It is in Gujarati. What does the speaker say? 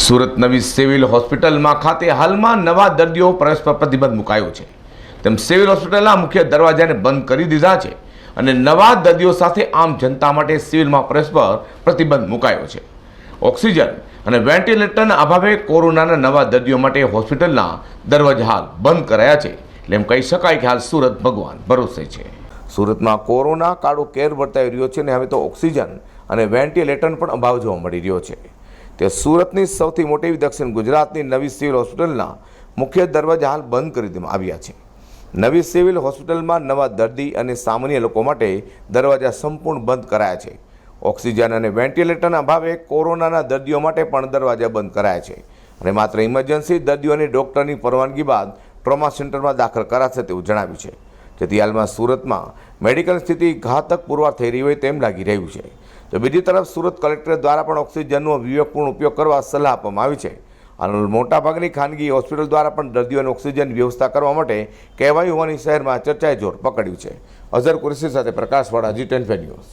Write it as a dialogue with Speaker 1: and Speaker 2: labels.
Speaker 1: સુરત નવી સિવિલ હોસ્પિટલમાં ખાતે હાલમાં નવા દર્દીઓ પ્રવેશ પર પ્રતિબંધ મુકાયો છે. તેમ સિવિલ હોસ્પિટલના મુખ્ય દરવાજાને બંધ કરી દીધા છે અને નવા દર્દીઓ સાથે આમ જનતા માટે સિવિલમાં પ્રવેશ પર પ્રતિબંધ મુકાયો છે. ઓક્સિજન અને વેન્ટિલેટરના અભાવે કોરોનાના નવા દર્દીઓ માટે હોસ્પિટલના દરવાજા હાલ બંધ કરાયા છે. એટલે એમ કહી શકાય કે હાલ સુરત ભગવાન ભરોસે છે. સુરતમાં કોરોના કાળો કેર વર્તાઈ રહ્યો છે અને હવે તો ઓક્સિજન અને વેન્ટિલેટરનો પણ અભાવ જોવા મળી રહ્યો છે. તે સુરતની સૌથી મોટી દક્ષિણ ગુજરાતની નવી સિવિલ હોસ્પિટલના મુખ્ય દરવાજા હાલ બંધ કરી દેવામાં આવ્યા છે. નવી સિવિલ હોસ્પિટલમાં નવા દર્દી અને સામાન્ય લોકો માટે દરવાજા સંપૂર્ણ બંધ કરાયા છે. ઓક્સિજન અને વેન્ટિલેટરના અભાવે કોરોનાના દર્દીઓ માટે પણ દરવાજા બંધ કરાયા છે. અને માત્ર ઇમરજન્સી દર્દીઓને ડૉક્ટરની પરવાનગી બાદ ટ્રોમા સેન્ટરમાં દાખલ કરાશે તેવું જણાવ્યું છે. જેથી હાલમાં સુરતમાં મેડિકલ સ્થિતિ ઘાતક પુરવાર થઈ રહી હોય તેમ લાગી રહ્યું છે. તો બીજી તરફ સુરત કલેક્ટર દ્વારા પણ ઓક્સિજનનો વિવેકપૂર્ણ ઉપયોગ કરવા સલાહ આપવામાં આવી છે. અને મોટાભાગની ખાનગી હોસ્પિટલ દ્વારા પણ દર્દીઓને ઓક્સિજન વ્યવસ્થા કરવા માટે કહેવાયું હોવાની શહેરમાં ચર્ચાએ જોર પકડ્યું છે. અઝર કુરેશી સાથે પ્રકાશવાળા જી ટેન ન્યૂઝ.